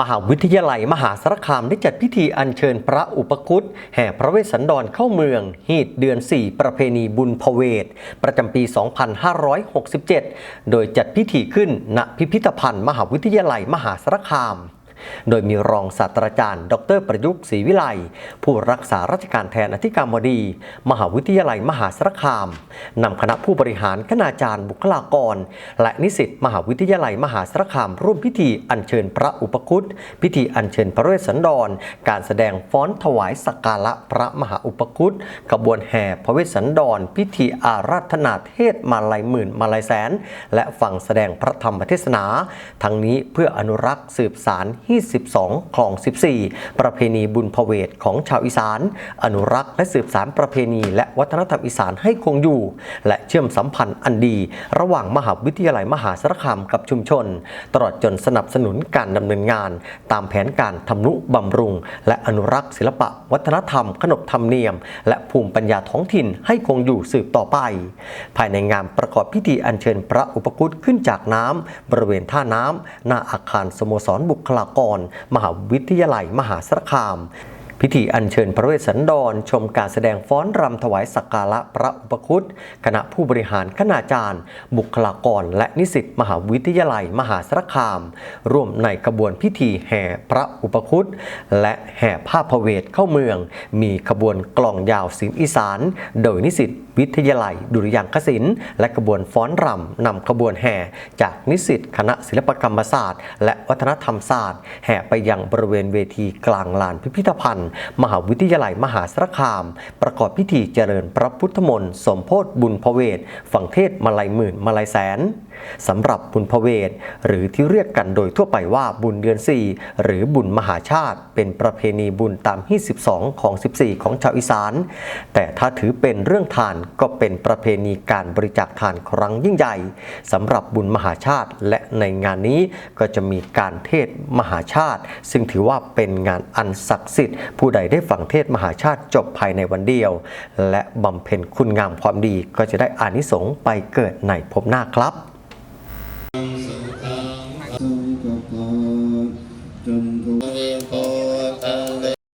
มหาวิทยาลัยมหาสารคามได้จัดพิธีอัญเชิญพระอุปคุตแห่พระเวสสันดรเข้าเมืองฮีดเดือน 4 ประเพณีบุญพเวท ประจำปี 2567 โดยจัดพิธีขึ้นณพิพิธภัณฑ์ มหาวิทยาลัยมหาสารคาม โดยมีรองศาสตราจารย์ ดรประยุกต์ศรีวิไลผู้รักษาราชการแทนอธิการบดี มหาวิทยาลัยมหาสารคามนำคณะผู้บริหารคณาจารย์บุคลากร และนิสิตมหาวิทยาลัยมหาสารคาม ร่วมพิธีอัญเชิญพระอุปคุตพิธีอัญเชิญพระเวสสันดร การแสดงฟ้อนถวายสักการะพระมหาอุปคุตขบวนแห่พระเวสสันดร พิธีอาราธนาเทศมาลัยหมื่นมาลัยแสน และฟังแสดงพระธรรมเทศนา ทั้งนี้เพื่ออนุรักษ์สืบสารฮี12คลอง 14 ประเพณีบุญพเวทของชาวอีสาน อนุรักษ์และสืบสารประเพณี และวัฒนธรรมอีสานให้คงอยู่ และเชื่อมสัมพันธ์อันดี ระหว่างมหาวิทยาลัยมหาสารคามกับชุมชน ตลอดจนสนับสนุนการดำเนินงาน ตามแผนการทำนุบำรุง และอนุรักษ์ศิลปะ วัฒนธรรม ขนบธรรมเนียม และภูมิปัญญาท้องถิ่นให้คงอยู่สืบต่อไป ภายในงานประกอบพิธีอัญเชิญพระอุปคุตขึ้นจากน้ำบริเวณท่าน้ำหน้าอาคารสโมสรบุคลากรมหาวิทยาลัยมหาสารคาม พิธีอัญเชิญพระเวสสันดร ชมการแสดงฟ้อนรำถวายสักการะพระอุปคุตคณะผู้บริหารคณาจารย์ บุคลากร และนิสิตมหาวิทยาลัยมหาสารคาม ร่วมในขบวนพิธีแห่พระอุปคุตและแห่ผ้าพระเวทเข้าเมือง มีขบวนกลองยาวศิลป์อีสาน โดยนิสิตวิทยาลัย ดุริยางคศิลป์และขบวนฟ้อนรำนำขบวนแห่จากนิสิตคณะศิลปกรรมศาสตร์ และวัฒนธรรมศาสตร์ แห่ไปยังบริเวณเวทีกลางลานพิพิธภัณฑ์มหาวิทยาลัยมหาสารคาม ประกอบพิธีเจริญพระพุทธมนต์สมโพธิบุญพเวทฝังเทศมาลัยหมื่นมาลัยแสนสำหรับบุญพเวทหรือที่เรียกกันโดยทั่วไปว่าบุญเดือน 4 หรือบุญมหาชาติ เป็นประเพณีบุญตามที่12 ของ 14 ของชาวอีสาน แต่ถ้าถือเป็นเรื่องทานก็เป็นประเพณีการบริจาคทานครั้งยิ่งใหญ่สำหรับบุญมหาชาติ และในงานนี้ก็จะมีการเทศมหาชาติ ซึ่งถือว่าเป็นงานอันศักดิ์สิทธิ์ ผู้ใดได้ฟังเทศมหาชาติจบภายในวันเดียว และบำเพ็ญคุณงามความดีก็จะได้อานิสงส์ไปเกิดในภพหน้าครับ โมจนทุกโพ